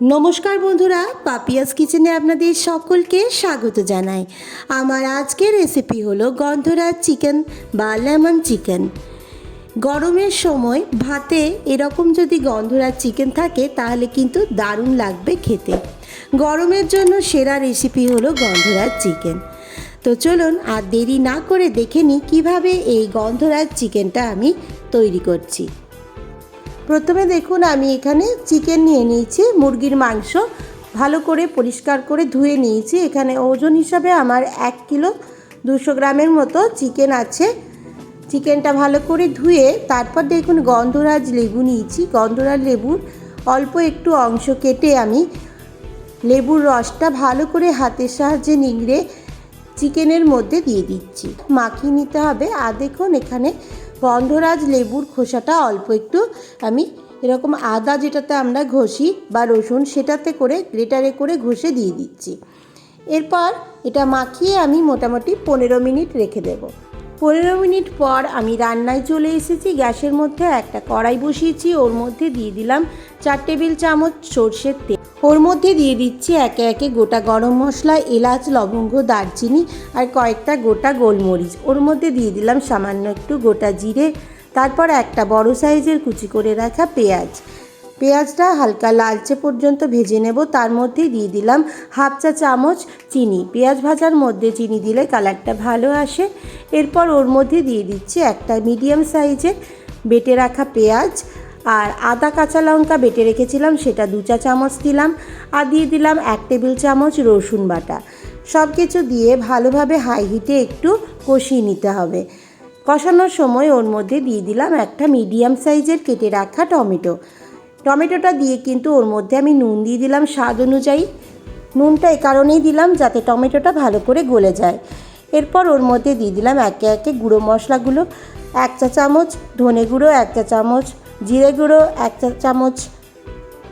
নমস্কার বন্ধুরা, পাপিয়াস কিচেনে আপনাদের সকলকে স্বাগত জানাই। আমার আজকের রেসিপি হলো গন্ধরাজ চিকেন বা লেমন চিকেন। গরমের সময় ভাতে এরকম যদি গন্ধরাজ চিকেন থাকে, তাহলে কিন্তু দারুণ লাগবে খেতে। গরমের জন্য সেরা রেসিপি হলো গন্ধরাজ চিকেন। তো চলুন আর দেরি না করে দেখে নিই কীভাবে এই গন্ধরাজ চিকেনটা আমি তৈরি করছি। প্রথমে দেখুন, আমি এখানে চিকেন নিয়ে নিয়েছি, মুরগির মাংস ভালো করে পরিষ্কার করে ধুয়ে নিয়েছি। এখানে ওজন হিসাবে আমার এক কিলো দুশো গ্রামের মতো চিকেন আছে। চিকেনটা ভালো করে ধুয়ে তারপর দেখুন, গন্ধরাজ লেবু নিয়েছি। গন্ধরাজ লেবুর অল্প একটু অংশ কেটে আমি লেবুর রসটা ভালো করে হাতের সাহায্যে নিংড়ে চিকেনের মধ্যে দিয়ে দিচ্ছি। মাখিয়ে নিতে হবে। আর দেখুন, এখানে গন্ধরাজ লেবুর খোসাটা অল্প একটু। আমি এরকম আদা যেটাতে আমরা ঘষি বা রসুন সেটাতে করে গ্রেটারে করে ঘষে দিয়ে দিচ্ছি। এরপর এটা মাখিয়ে আমি মোটামুটি পনেরো মিনিট রেখে দেব। পনেরো মিনিট পর আমি রান্নায় চলে এসেছি। গ্যাসের মধ্যে একটা কড়াই বসিয়েছি, ওর মধ্যে দিয়ে দিলাম চার টেবিল চামচ সর্ষের তেল। ওর মধ্যে দিয়ে দিচ্ছি একে একে গোটা গরম মশলা, এলাচ, লবঙ্গ, দারচিনি আর কয়েকটা গোটা গোলমরিচ। ওর মধ্যে দিয়ে দিলাম সামান্য একটু গোটা জিরে, তারপর একটা বড় সাইজের কুচি করে রাখা পেঁয়াজ। পেঁয়াজটা হালকা লালচে পর্যন্ত ভেজে নেব। তার মধ্যে দিয়ে দিলাম হাফ চা চামচ চিনি। পেঁয়াজ ভাজার মধ্যে চিনি দিলে কালারটা ভালো আসে। এরপর ওর মধ্যে দিয়ে দিচ্ছি একটা মিডিয়াম সাইজের বেটে রাখা পেঁয়াজ আর আদা কাঁচা লঙ্কা বেটে রেখেছিলাম, সেটা দু চা চামচ দিলাম আর দিয়ে দিলাম এক টেবিল চামচ রসুন বাটা। সব কিছু দিয়ে ভালোভাবে হাই হিটে একটু কষিয়ে নিতে হবে। কষানোর সময় ওর মধ্যে দিয়ে দিলাম একটা মিডিয়াম সাইজের কেটে রাখা টমেটো। টমেটোটা দিয়ে কিন্তু ওর মধ্যে আমি নুন দিয়ে দিলাম স্বাদ অনুযায়ী। নুনটা এই কারণেই দিলাম যাতে টমেটোটা ভালো করে গলে যায়। এরপর ওর মধ্যে দিয়ে দিলাম একে একে গুঁড়ো মশলাগুলো। এক চা চামচ ধনে গুঁড়ো, এক চা চামচ জিরে গুঁড়ো, এক চা চামচ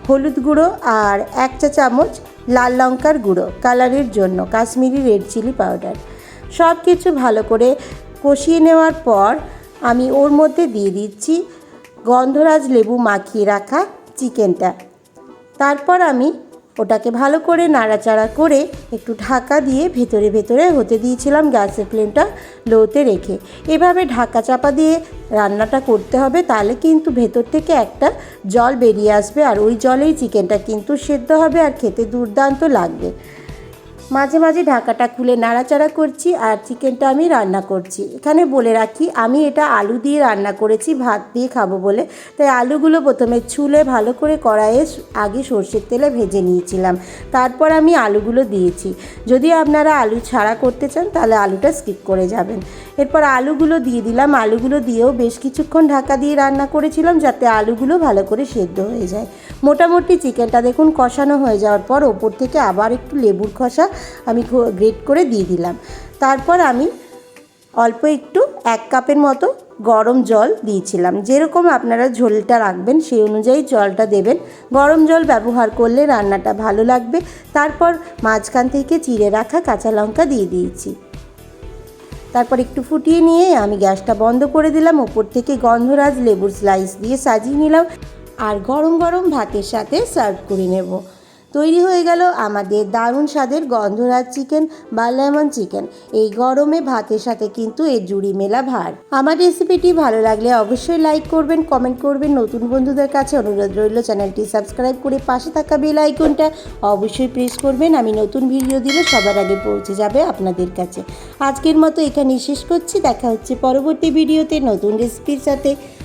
হলুদ গুঁড়ো আর এক চা চামচ লাল লঙ্কার গুঁড়ো কালারের জন্য, কাশ্মীরি রেড চিলি পাউডার। সব কিছু ভালো করে কষিয়ে নেওয়ার পর আমি ওর মধ্যে দিয়ে দিচ্ছি গন্ধরাজ লেবু মাখিয়ে রাখা চিকেনটা। তারপর আমি ওটাকে ভালো করে নাড়াচাড়া করে একটু ঢাকা দিয়ে ভেতরে ভেতরে হতে দিয়েছিলাম গ্যাসের ফ্লেমটা লোতে রেখে। এভাবে ঢাকা চাপা দিয়ে রান্নাটা করতে হবে, তাহলে কিন্তু ভেতর থেকে একটা জল বেরিয়ে আসবে আর ওই জলেই চিকেনটা কিন্তু সেদ্ধ হবে আর খেতে দুর্দান্ত লাগবে। মাঝে মাঝে ঢাকাটা খুলে নাড়াচাড়া করছি আর চিকেনটা আমি রান্না করছি। এখানে বলে রাখি, আমি এটা আলু দিয়ে রান্না করেছি, ভাত দিয়ে খাব বলে। তাই আলুগুলো প্রথমে ছুলে ভালো করে কড়াইয়ে আগে সর্ষের তেলে ভেজে নিয়েছিলাম। তারপর আমি আলুগুলো দিয়েছি। যদি আপনারা আলু ছাড়া করতে চান, তাহলে আলুটা স্কিপ করে যাবেন। এরপর আলুগুলো দিয়ে দিলাম। আলুগুলো দিয়েও বেশ কিছুক্ষণ ঢাকা দিয়ে রান্না করেছিলাম, যাতে আলুগুলো ভালো করে সেদ্ধ হয়ে যায়। মোটামুটি চিকেনটা দেখুন কষানো হয়ে যাওয়ার পর ওপর থেকে আবার একটু লেবুর খসা আমি গ্রেট করে দিয়ে দিলাম। তারপর আমি অল্প একটু এক কাপের মতো গরম জল দিয়েছিলাম। যেরকম আপনারা ঝোলটা রাখবেন সেই অনুযায়ী জলটা দেবেন। গরম জল ব্যবহার করলে রান্নাটা ভালো লাগবে। তারপর মাঝখান থেকে চিড়ে রাখা কাঁচা লঙ্কা দিয়ে দিয়েছি। তারপর একটু ফুটিয়ে নিয়ে আমি গ্যাসটা বন্ধ করে দিলাম। ওপর থেকে গন্ধরাজ লেবুর স্লাইস দিয়ে সাজিয়ে নিলাম। আর গরম গরম ভাতের সাথে সার্ভ করে নেব। তৈরি হয়ে গেল আমাদের দারুণ স্বাদের গন্ধরাজ চিকেন বা লেমন চিকেন। এই গরমে ভাতের সাথে কিন্তু এর জুড়ি মেলা ভার। আমার রেসিপিটি ভালো লাগলে অবশ্যই লাইক করবেন, কমেন্ট করবেন। নতুন বন্ধুদের কাছে অনুরোধ রইল চ্যানেলটি সাবস্ক্রাইব করে পাশে থাকা বেল আইকনটা অবশ্যই প্রেস করবেন। আমি নতুন ভিডিও দিলে সবার আগে পৌঁছে যাবে আপনাদের কাছে। আজকের মতো এখানেই শেষ করছি। দেখা হচ্ছে পরবর্তী ভিডিওতে নতুন রেসিপির সাথে।